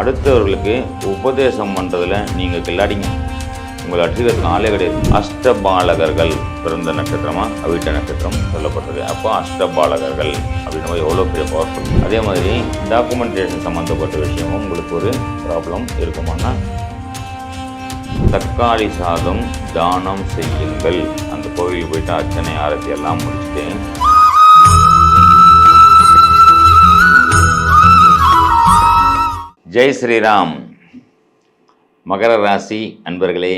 அடுத்தவர்களுக்கு உபதேசம் பண்ணுறதுல நீங்கள் கில்லாடிங்க. உங்களை அடிச்சுக்கிறதுக்கு ஆளே கிடையாது அஷ்டபாலகர்கள் பிறந்த நட்சத்திரமா? அவிட்ட நட்சத்திரம் சொல்லப்பட்டிருக்கு அப்போ அஷ்டபாலகர்கள் அப்படின்னு எவ்வளோ பெரிய பவர்ஃபுல் அதே மாதிரி டாக்குமெண்டேஷன் சம்மந்தப்பட்ட விஷயமும் உங்களுக்கு ஒரு ப்ராப்ளம் இருக்குமானா தக்காளி சாதம் தானம் செய்யுங்கள். அந்த கோவிலுக்கு போயிட்டு அர்ச்சனை ஆரத்தி எல்லாம் முடிச்சுட்டு ஜெய் ஸ்ரீராம். மகர ராசி அன்பர்களே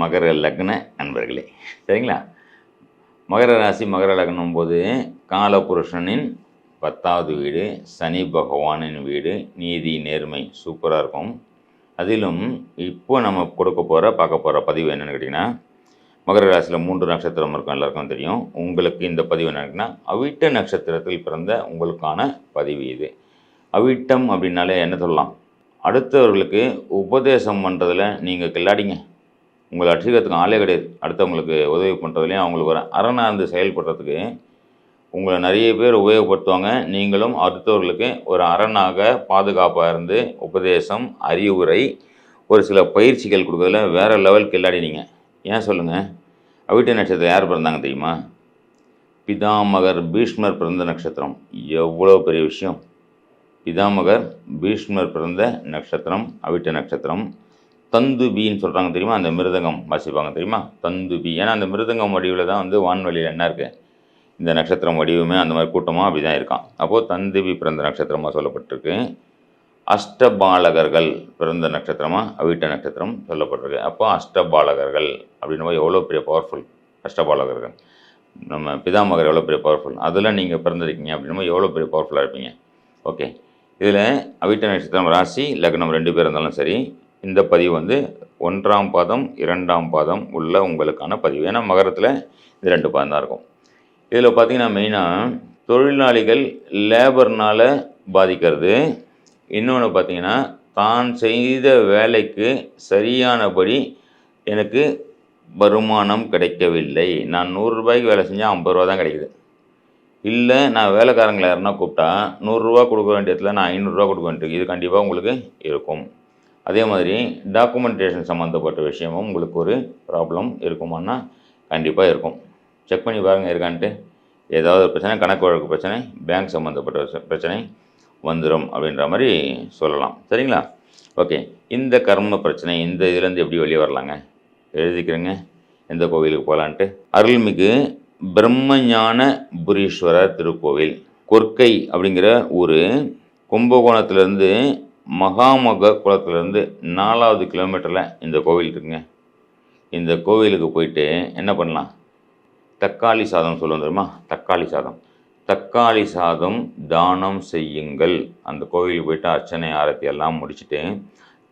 மகர லக்ன அன்பர்களே. சரிங்களா? மகர ராசி மகர லக்னம் போது காலபுருஷனின் பத்தாவது வீடு சனி பகவானின் வீடு நீதி நேர்மை சூப்பராக இருக்கும். அதிலும் இப்போ நம்ம கொடுக்க போகிற பார்க்க போகிற பதிவு என்னென்னு கேட்டிங்கன்னா மகர ராசியில் மூன்று நட்சத்திரம் இருக்கும் எல்லாருக்கும் தெரியும். உங்களுக்கு இந்த பதிவு என்னன்னா அவிட்ட நட்சத்திரத்தில் பிறந்த உங்களுக்கான பதிவு இது. அவிட்டம் அப்படின்னாலே என்ன சொல்லலாம்? அடுத்தவர்களுக்கு உபதேசம் பண்ணுறதுல நீங்கள் கில்லாடிங்க. உங்களை அட்சிக்கிறதுக்கு ஆளே கிடையாது. அடுத்தவங்களுக்கு உதவி பண்ணுறதுலையும் அவங்களுக்கு ஒரு இருந்து செயல்படுறதுக்கு உங்களை நிறைய பேர் உபயோகப்படுத்துவாங்க. நீங்களும் அடுத்தவர்களுக்கு ஒரு அரணாக பாதுகாப்பாக இருந்து உபதேசம் அறிவுரை ஒரு சில பயிற்சிகள் கொடுக்குறதுல வேறு லெவல் கில்லாடினீங்க. ஏன் சொல்லுங்கள் அவிட்ட நட்சத்திரம் யார் பிறந்தாங்க தெரியுமா? பிதாமகர் பீஷ்மர் பிறந்த நட்சத்திரம். எவ்வளோ பெரிய விஷயம். பிதாமகர் பீஷ்மர் பிறந்த நட்சத்திரம் அவிட்ட நட்சத்திரம். தந்துபின்னு சொல்கிறாங்க தெரியுமா? அந்த மிருதங்கம் வாசிப்பாங்க தெரியுமா? தந்துபி ஏன்னா அந்த மிருதங்கம் வடிவில் தான் வந்து வான்வெளியில் என்ன இருக்குது இந்த நட்சத்திரம் வடிவமே அந்த மாதிரி கூட்டமாக அப்படி தான் இருக்கான் அப்போது தந்துபி பிறந்த நட்சத்திரமாக சொல்லப்பட்டிருக்கு. அஷ்டபாலகர்கள் பிறந்த நட்சத்திரமாக அவிட்ட நட்சத்திரம் சொல்லப்பட்டிருக்கு. அப்போ அஷ்டபாலகர்கள் அப்படின்னு எவ்வளோ பெரிய பவர்ஃபுல் அஷ்டபாலகர்கள். நம்ம பிதாமகர் எவ்வளோ பெரிய பவர்ஃபுல் அதில் நீங்கள் பிறந்திருக்கீங்க அப்படின்னும் எவ்வளோ பெரிய பவர்ஃபுல்லாக இருப்பீங்க? ஓகே இதில் அவிட்ட நட்சத்திரம் ராசி லக்னம் ரெண்டு பேர் இருந்தாலும் சரி இந்த பதிவு வந்து ஒன்றாம் பாதம் இரண்டாம் பாதம் உள்ள உங்களுக்கான பதிவு. ஏன்னா மகரத்தில் இது ரெண்டு பாதம் தான் இருக்கும். இதில் பார்த்தீங்கன்னா மெயினாக தொழிலாளிகள் லேபர்னால் பாதிக்கிறது. இன்னொன்று பார்த்தீங்கன்னா தான் செய்த வேலைக்கு சரியானபடி எனக்கு வருமானம் கிடைக்கவில்லை. நான் நூறுரூபாய்க்கு வேலை செஞ்சால் ஐம்பது ரூபா தான் கிடைக்குது. இல்லை நான் வேலைக்காரங்களை யாருன்னா கூப்பிட்டா நூறுரூவா கொடுக்க வேண்டியதில் நான் ஐநூறுரூவா கொடுக்க வேண்டியது இது கண்டிப்பாக உங்களுக்கு இருக்கும். அதே மாதிரி டாக்குமெண்டேஷன் சம்மந்தப்பட்ட விஷயமும் உங்களுக்கு ஒரு ப்ராப்ளம் இருக்குமானா கண்டிப்பாக இருக்கும். செக் பண்ணி பாருங்கள் இருக்கான்ட்டு. ஏதாவது ஒரு பிரச்சனை கணக்கு வழக்கு பிரச்சனை பேங்க் சம்மந்தப்பட்ட பிரச்சனை வந்துடும் அப்படின்ற மாதிரி சொல்லலாம். சரிங்களா? ஓகே இந்த கர்ம பிரச்சனை இந்த இதுலேருந்து எப்படி வெளியே வரலாங்க? எழுதிக்கிறேங்க. எந்த கோவிலுக்கு போகலான்ட்டு. அருள்மிகு பிரம்மஞான புரீஸ்வரர் திருக்கோவில். கொர்க்கை அப்படிங்கிற ஊர். கும்பகோணத்துலேருந்து மகாமக குளத்துலேருந்து நாலாவது கிலோமீட்டரில் இந்த கோவில் இருக்குங்க. இந்த கோவிலுக்கு போயிட்டு என்ன பண்ணலாம்? தக்காளி சாதம் சொல்லுவோம் தெரியுமா? தக்காளி சாதம். தக்காளி சாதம் தானம் செய்யுங்கள். அந்த கோவிலுக்கு போயிட்டு அர்ச்சனை ஆரத்தி எல்லாம் முடிச்சுட்டு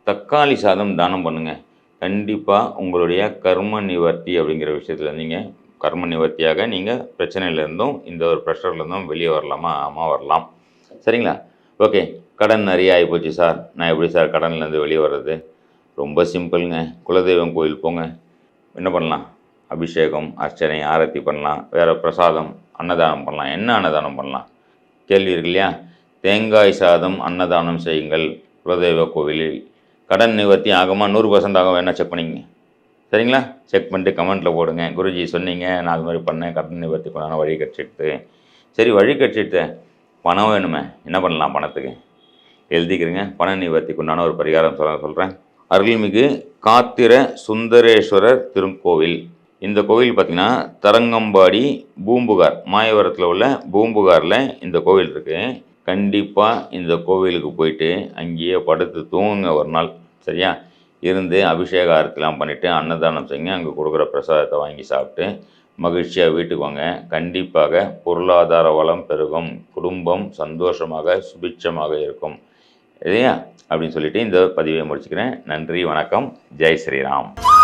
தக்காளி சாதம் தானம் பண்ணுங்க. கண்டிப்பாக உங்களுடைய கர்ம நிவர்த்தி அப்படிங்கிற விஷயத்தில் நீங்கள் கர்ம நிவர்த்தியாக நீங்கள் பிரச்சனையிலேருந்தும் இந்த ஒரு ப்ரெஷர்லேருந்தும் வெளியே வரலாமா? ஆமாம் வரலாம். சரிங்களா? ஓகே. கடன் நிறைய ஆகிப்போச்சு சார். நான் எப்படி சார் கடன்லேருந்து வெளியே வர்றது? ரொம்ப சிம்பிளுங்க. குலதெய்வம் கோயில் போங்க. என்ன பண்ணலாம்? அபிஷேகம் அர்ச்சனை ஆரத்தி பண்ணலாம். வேறு பிரசாதம் அன்னதானம் பண்ணலாம். என்ன அன்னதானம் பண்ணலாம்? கேள்வி இருக்கு இல்லையா? தேங்காய் சாதம் அன்னதானம் செய்யுங்கள் குலதெய்வ கோவிலில். கடன் நிவர்த்தி ஆகுமா? நூறு பர்சன்ட் ஆகும்? வேணால் செக் பண்ணிங்க சரிங்களா? செக் பண்ணிட்டு கமெண்ட்டில் போடுங்க. குருஜி சொன்னீங்க நான் அது மாதிரி பண்ணேன். கடன் நிவர்த்தி பண்ண வழி கட்சிட்டு சரி வழி கட்சிட்டு பணம் வேணுமே. என்ன பண்ணலாம் பணத்துக்கு? எழுதிக்கிறேங்க. பண நிவர்த்திக்கு உண்டான ஒரு பரிகாரம் சொல்ல சொல்கிறேன் அருள்மிகு காத்திர சுந்தரேஸ்வரர் திருக்கோவில். இந்த கோவில் பார்த்திங்கன்னா தரங்கம்பாடி பூம்புகார் மாயவரத்தில் உள்ள பூம்புகாரில் இந்த கோவில் இருக்குது கண்டிப்பாக இந்த கோவிலுக்கு போயிட்டு அங்கேயே படுத்து தூங்குங்க ஒரு நாள். சரியா? இருந்து அபிஷேக ஆரத்திலாம் பண்ணிவிட்டு அன்னதானம் செஞ்சு அங்கே கொடுக்குற பிரசாதத்தை வாங்கி சாப்பிட்டு மகிழ்ச்சியாக வீட்டுக்கு வாங்க. கண்டிப்பாக பொருளாதார வளம் பெருகும். குடும்பம் சந்தோஷமாக சுபிட்சமாக இருக்கும். இல்லையா? அப்படின்னு சொல்லிட்டு இந்த பதிவை முடிச்சுக்கிறேன். நன்றி வணக்கம். ஜெய் ஸ்ரீராம்.